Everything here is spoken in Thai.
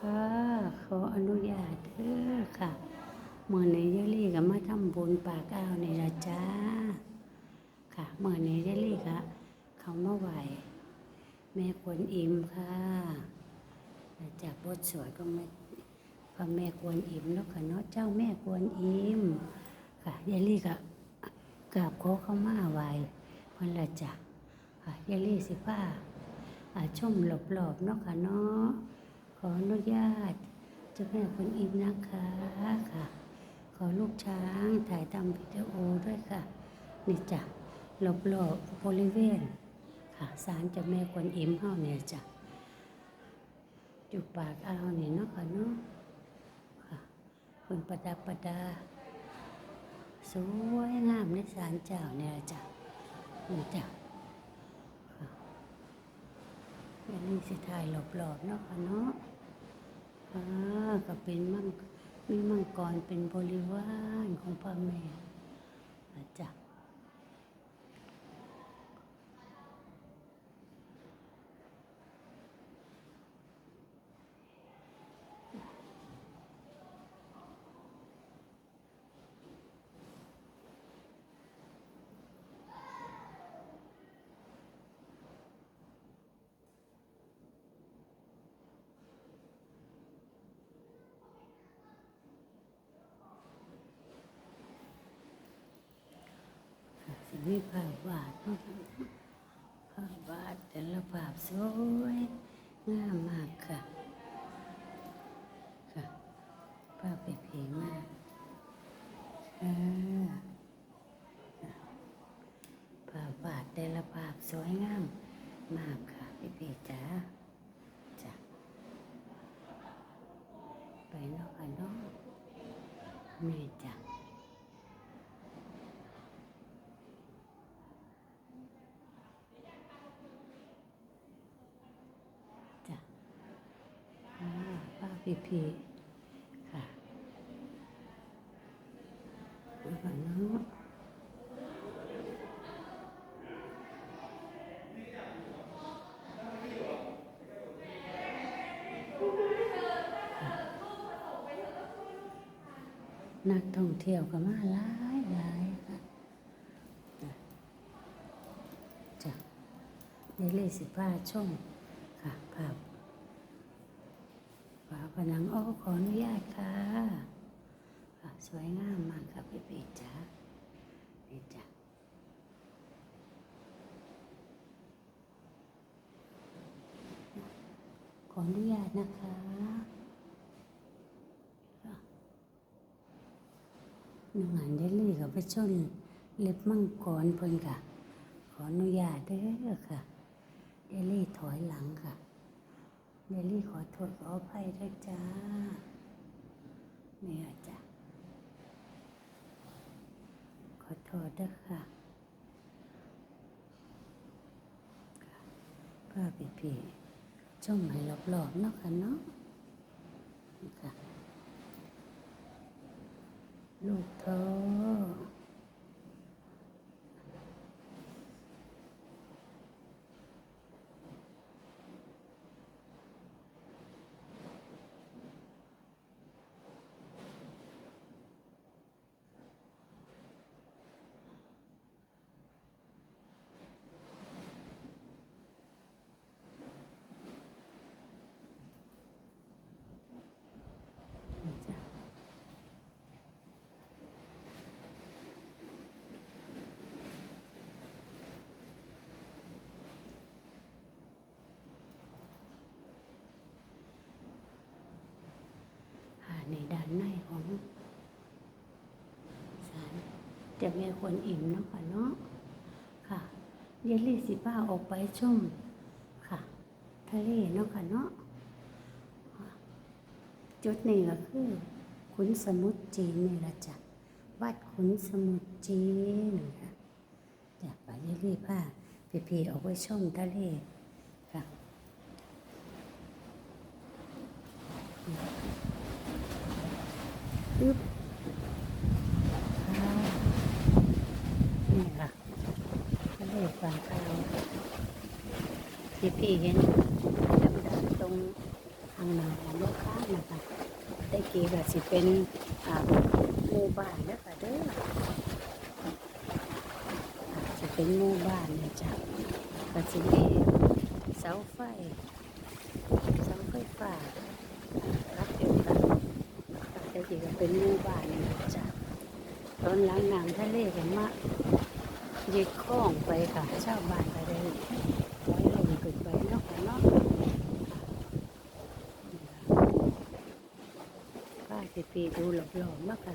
ค่ะ ขออนุญาตเด้อค่ะเมื่อนี้ยายลี่ก็มาทำบุญปากอ้าวในี่ละจ้า ค่ะเมื่อนี้ยายลี่ก็เขามาไหวแม่กวนอิมค่ะจากบทสวดก็ไม่พระแม่กวนอิมแล้วค่ะเนาะเจ้าแม่กวนอิมค่ะยายลี่ก็กราบขอเข้ามาไหวเพิ่นละจ้ะค่ะยายลี่สิผ้าอ่มหลบๆเนาะค่ะเนาะ ขออนุญาตเจ้าแม่คุณอิมนะคะค่ะ ขอลูกช้างถ่ายทำวิดีโอด้วยค่ะนี่จ้ะหลบๆบริเวณค่ะศาลเจ้าแม่กวนอิมเฮาเนี่ยจ้ะอยู่ปากอ่าวนี่เนาะค่ะเนาะค่ะคุณประดับประดา สวยงามในศาลเจ้าเนี่ยจ้ะนี่จ้ะอันนี้สิถ่ายหลบๆเนาะค่ะเนาะ อ่าก็เป็นมังมีมังกรเป็นบริวารของพระแม่อาจารย์สิ มีภาพวาดภาพวาดแต่ละภาพสวยงามมากค่ะ ค่ะภาพเป็นเพลงมากค่ะภาพวาดแต่ละภาพสวยงามมากค่ะพี่พี่จ๋าจ้ะไปนาะค่ะเนาะนี่จ้ะจ้ะอ่าป้า พีพีค่ะแล้วก็เนาะนักท่องเที่ยวก็มาหลายหลายค่ะจ้ะเลี่สิบ้าชมค่ะภาพ ผนังโอ้ขออนุญาตค่ะ สวยงามมากครับพี่ปีจ๋านี่จ้ะขออนุญาตนะคะหนึ่งหันได้เลยกับไปชนเล็บมังกรเพิ่นค่ะ ขออนุญาตเด้อค่ะ เดลี่ถอยหลังค่ะ เดลี่ขอโทษขออภัยด้วยจ้าเนี่ยจ้ะขอโทษด้วยค่ะค่ะป้าปีปีช่องให้รอบๆเนาะค่ะเนาะค่ะลูกท้อนี่จ้ะ ค่ะในด้านในของศาล จะมีคนอิ่มเนาะค่ะเนาะค่ะเยลลี่สิบ้าออกไปชมค่ะ ทะเลเนาะค่ะเนาะจุดนี้ก็คือขุนสมุทรจีนนี่ละจ้ะวัดขุนสมุทรจีนค่ะจะไปเยลลี่ผ้าพี่ๆออกไปชมทะเลค่ะอึ๊บค่ะนี่ค่ะ ทะเลฝั่งขาวที่พี่เห็นดำๆตรงทางหนาของลูกค้ากี้ก็สิเป็นหมู่บ้านเด้อค่ะเด้ออ่าสิเป็นหมู่บ้านเนี่ยจ้ะก็สิมีเสาไฟเสาไฟฟ้ารับเดียวกันแต่กี้ก็เป็นหมู่บ้านเนี่ยจ้ะตอนหลังน้ำทะเลกันมา ยึดคล้องไปค่ะชาวบ้านก็ได้ไว้ลงขึ้นไปเนาะค่ะนาะป้าสิปีดูหลบหลอมมากค่ะ